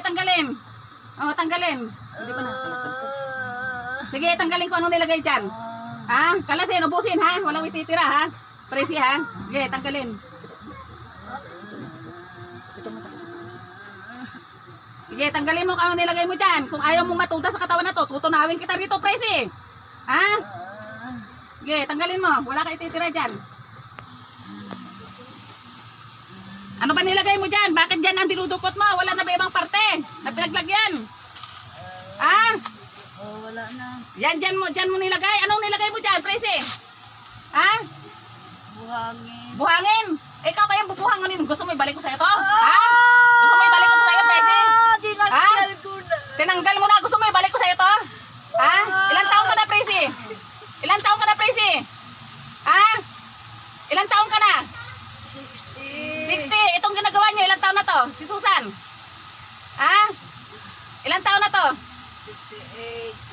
tanggalin. Oh, tanggalin. Hindi pa na. Sige, tanggalin ko anong nilagay dyan. Ha? Kalasin, ubusin ha. Walang ititira ha. Presi ha. Sige, tanggalin. Sige, tanggalin mo kung anong nilagay mo dyan. Kung ayaw mong matuda sa katawan na to, tutunawin kita rito, Presi. Ha? Sige, tanggalin mo. Wala ka ititira dyan. Ano ba nilagay mo dyan? Bakit dyan ang dinudukot mo? Wala na ba ibang parte na pinaglagyan? Ah? Oh, wala na. Yan, dyan mo, dyan mo nilagay. Anong nilagay mo dyan, Presi? Ha? Buhangin. Buhangin? Ikaw kayang bubuhanganin. Gusto mo ibalik ko sa'yo to? Ha? Gusto mo ibalik ko to sa'yo, Presi? Ah, dinagdal ko na. Tinanggal mo na. Gusto mo ibalik ko sa'yo to? Ha? Ilan taong ka na, Presi? Ilan taong ka na, Presi? Ha? Ilan taong ka na? 60. 60. Itong ginagawa niyo, ilan taon na to? Si Susan? Ha? Ilan taon na to? 58.